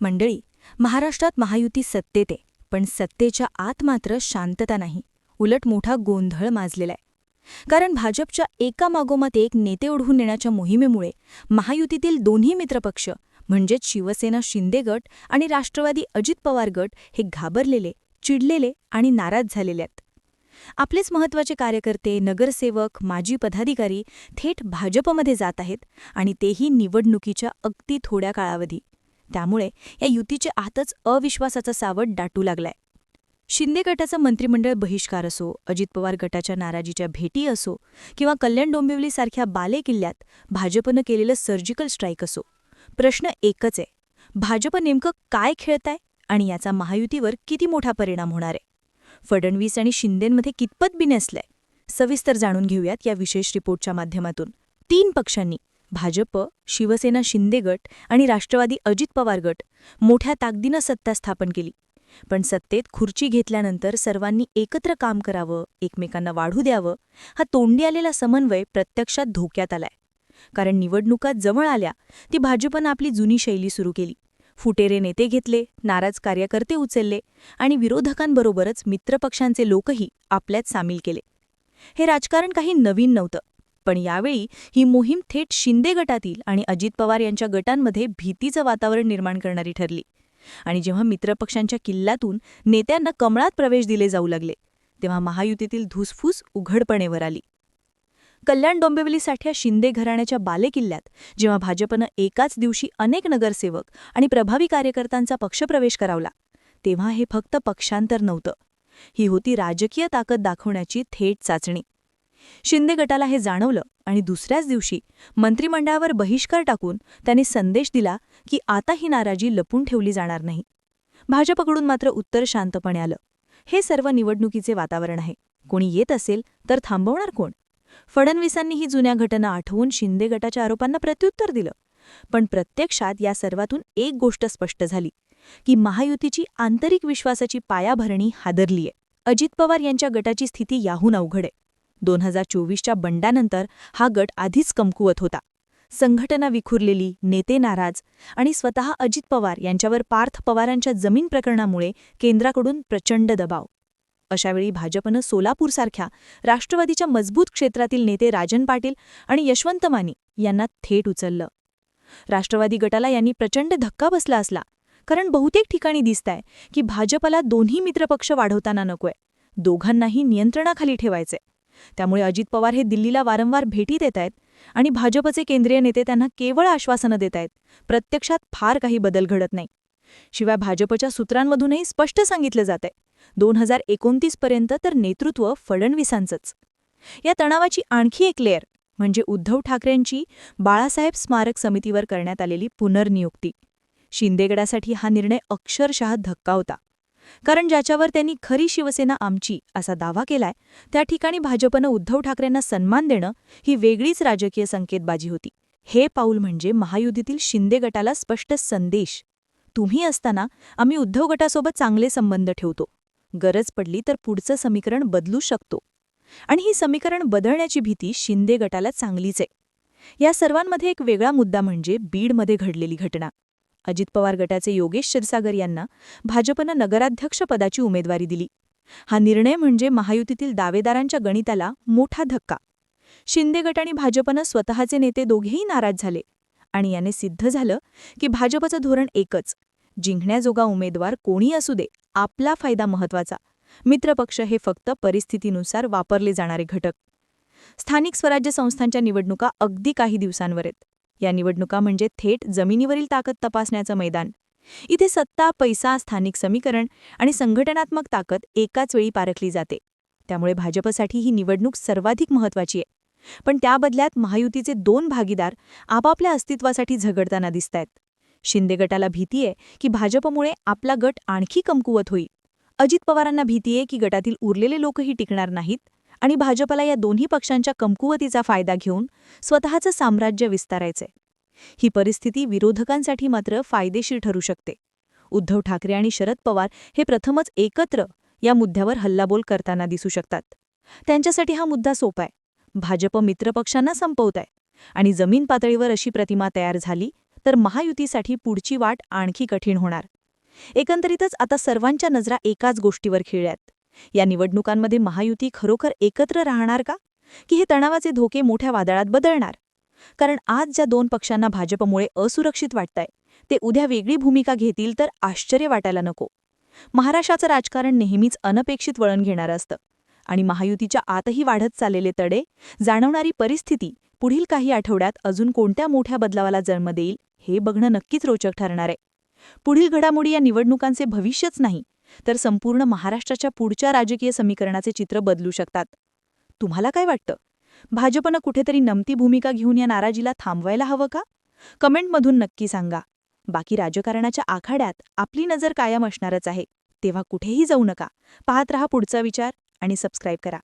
मंडळी महाराष्ट्रात महायुती सत्तेत आहे पण सत्तेच्या आत मात्र शांतता नाही. उलट मोठा गोंधळ माजलेला आहे. कारण भाजपच्या एकामागोमात एक नेते ओढून नेण्याच्या मोहिमेमुळे महायुतीतील दोन्ही मित्रपक्ष म्हणजेच शिवसेना शिंदे गट आणि राष्ट्रवादी अजित पवार गट हे घाबरलेले चिडलेले आणि नाराज झालेले आहेत. आपलेच महत्त्वाचे कार्यकर्ते नगरसेवक माजी पदाधिकारी थेट भाजपमध्ये जात आहेत आणि तेही निवडणुकीच्या अगदी थोड्या काळावधी त्यामुळे या युतीचे आतच अविश्वासाचा सावट दाटू लागलाय. शिंदे गटाचं मंत्रिमंडळ बहिष्कार असो अजित पवार गटाच्या नाराजीच्या भेटी असो किंवा कल्याण डोंबिवलीसारख्या बाले किल्ल्यात भाजपनं केलेलं सर्जिकल स्ट्राईक असो प्रश्न एकच आहे. भाजप नेमकं काय खेळताय आणि याचा महायुतीवर किती मोठा परिणाम होणार आहे? फडणवीस आणि शिंदेंमध्ये कितपत बिनसलंय सविस्तर जाणून घेऊयात या विशेष रिपोर्टच्या माध्यमातून. तीन पक्षांनी भाजप शिवसेना शिंदे गट आणि राष्ट्रवादी अजित पवार गट मोठ्या ताकदीनं सत्ता स्थापन केली. पण सत्तेत खुर्ची घेतल्यानंतर सर्वांनी एकत्र काम करावं एकमेकांना वाढू द्यावं हा तोंडी आलेला समन्वय प्रत्यक्षात धोक्यात आलाय. कारण निवडणुका जवळ आल्या ती भाजपनं आपली जुनी शैली सुरू केली. फुटेरे नेते घेतले नाराज कार्यकर्ते उचलले आणि विरोधकांबरोबरच मित्रपक्षांचे लोकही आपल्यात सामील केले. हे राजकारण काही नवीन नव्हतं. पण यावेळी ही मोहीम थेट शिंदे गटातील आणि अजित पवार यांच्या गटांमध्ये भीतीचं वातावरण निर्माण करणारी ठरली. आणि जेव्हा मित्रपक्षांच्या किल्ल्यातून नेत्यांना कमळात प्रवेश दिले जाऊ लागले तेव्हा महायुतीतील धुसफूस उघडपणेवर आली. कल्याण डोंबिवलीसाठ्या शिंदे घराण्याच्या बालेकिल्ल्यात जेव्हा भाजपनं एकाच दिवशी अनेक नगरसेवक आणि प्रभावी कार्यकर्त्यांचा पक्षप्रवेश करावला तेव्हा हे फक्त पक्षांतर नव्हतं. ही होती राजकीय ताकद दाखवण्याची थेट चाचणी. शिंदे गटाला हे जाणवलं आणि दुसऱ्याच दिवशी मंत्रिमंडळावर बहिष्कार टाकून त्यांनी संदेश दिला की आता ही नाराजी लपून ठेवली जाणार नाही. भाजपकडून मात्र उत्तर शांतपणे आलं. हे सर्व निवडणुकीचे वातावरण आहे. कोणी येत असेल तर थांबवणार कोण? फडणवीसांनी ही जुन्या घटना आठवून शिंदे गटाच्या आरोपांना प्रत्युत्तर दिलं. पण प्रत्यक्षात या सर्वातून एक गोष्ट स्पष्ट झाली की महायुतीची आंतरिक विश्वासाची पायाभरणी हादरलीय. अजित पवार यांच्या गटाची स्थिती याहून अवघड आहे. दोन हजार चोवीसच्या बंडानंतर हा गट आधीच कमकुवत होता. संघटना विखुरलेली नेते नाराज आणि स्वतः अजित पवार यांच्यावर पार्थ पवारांच्या जमीन प्रकरणामुळे केंद्राकडून प्रचंड दबाव. अशावेळी भाजपनं सोलापूरसारख्या राष्ट्रवादीच्या मजबूत क्षेत्रातील नेते राजन पाटील आणि यशवंत माने यांना थेट उचललं. राष्ट्रवादी गटाला यांनी प्रचंड धक्का बसला असला कारण बहुतेक ठिकाणी दिसतंय की भाजपला दोन्ही मित्रपक्ष वाढवताना नकोय. दोघांनाही नियंत्रणाखाली ठेवायचे त्यामुळे अजित पवार हे दिल्लीला वारंवार भेटी देत आहेत आणि भाजपचे केंद्रीय नेते त्यांना केवळ आश्वासनं देत आहेत. प्रत्यक्षात फार काही बदल घडत नाही. शिवाय भाजपच्या सूत्रांमधूनही स्पष्ट सांगितलं जातंय दोन हजार एकोणतीसपर्यंत तर नेतृत्व फडणवीसांचंच. या तणावाची आणखी एक लेअर म्हणजे उद्धव ठाकरेंची बाळासाहेब स्मारक समितीवर करण्यात आलेली पुनर्नियुक्ती. शिंदेगडासाठी हा निर्णय अक्षरशः धक्का होता. कारण ज्याच्यावर त्यांनी खरी शिवसेना आमची असा दावा केलाय त्या ठिकाणी भाजपनं उद्धव ठाकरेंना सन्मान देणं ही वेगळीच राजकीय संकेतबाजी होती. हे पाऊल म्हणजे महायुतीतील शिंदे गटाला स्पष्ट संदेश. तुम्ही असताना आम्ही उद्धव गटासोबत चांगले संबंध ठेवतो. गरज पडली तर पुढचं समीकरण बदलू शकतो. आणि ही समीकरण बदलण्याची भीती शिंदे गटाला चांगलीच आहे. या सर्वांमध्ये एक वेगळा मुद्दा म्हणजे बीडमध्ये घडलेली घटना. अजित पवार गटाचे योगेश क्षीरसागर यांना भाजपनं नगराध्यक्षपदाची उमेदवारी दिली. हा निर्णय म्हणजे महायुतीतील दावेदारांच्या गणिताला मोठा धक्का. शिंदे गट आणि भाजपनं स्वतःचे नेते दोघेही नाराज झाले आणि याने सिद्ध झालं की भाजपचं धोरण एकच. जिंकण्याजोगा उमेदवार कोणी असू दे आपला फायदा महत्त्वाचा. मित्रपक्ष हे फक्त परिस्थितीनुसार वापरले जाणारे घटक. स्थानिक स्वराज्य संस्थांच्या निवडणुका अगदी काही दिवसांवर आहेत. या निवडणुका म्हणजे थेट जमिनीवरील ताकद तपासण्याचं मैदान. इथे सत्ता पैसा स्थानिक समीकरण आणि संघटनात्मक ताकद एकाच वेळी पारखली जाते. त्यामुळे भाजपसाठी ही निवडणूक सर्वाधिक महत्वाची आहे. पण त्या बदल्यात महायुतीचे दोन भागीदार आपापल्या अस्तित्वासाठी झगडताना दिसतायत. शिंदे गटाला भीती आहे की भाजपमुळे आपला गट आणखी कमकुवत होईल. अजित पवारांना भीती आहे की गटातील उरलेले लोकही टिकणार नाहीत. आणि भाजपला या दोन्ही पक्षांच्या कमकुवतीचा फायदा घेऊन स्वतःचं साम्राज्य विस्तारायचंय ही परिस्थिती विरोधकांसाठी मात्र फायदेशीर ठरू शकते. उद्धव ठाकरे आणि शरद पवार हे प्रथमच एकत्र या मुद्द्यावर हल्लाबोल करताना दिसू शकतात. त्यांच्यासाठी हा मुद्दा सोपा आहे. भाजप मित्रपक्षांना संपवत आहे. आणि जमीन पातळीवर अशी प्रतिमा तयार झाली तर महायुतीसाठी पुढची वाट आणखी कठीण होणार. एकंदरीतच आता सर्वांच्या नजरा एकाच गोष्टीवर खिळल्यात. या निवडणुकांमध्ये महायुती खरोखर एकत्र राहणार का? की हे तणावाचे धोके मोठ्या वादळात बदलणार? कारण आज ज्या दोन पक्षांना भाजपमुळे असुरक्षित वाटतंय ते उद्या वेगळी भूमिका घेतील तर आश्चर्य वाटायला नको. महाराष्ट्राचं राजकारण नेहमीच अनपेक्षित वळण घेणारं असतं आणि महायुतीच्या आतही वाढत चाललेले तडे जाणवणारी परिस्थिती पुढील काही आठवड्यात अजून कोणत्या मोठ्या बदलावाला जन्म देईल हे बघणं नक्कीच रोचक ठरणार आहे. पुढील घडामोडी या निवडणुकांचे भविष्यच नाही तर संपूर्ण महाराष्ट्राच्या पुढच्या राजकीय समीकरणाचे चित्र बदलू शकतात. तुम्हाला काय वाटतं? भाजपनं कुठेतरी नमती भूमिका घेऊन या नाराजीला थांबवायला हवं का? कमेंटमधून नक्की सांगा. बाकी राजकारणाच्या आखाड्यात आपली नजर कायम असणारच आहे. तेव्हा कुठेही जाऊ नका. पाहत रहा पुढचा विचार आणि सबस्क्राईब करा.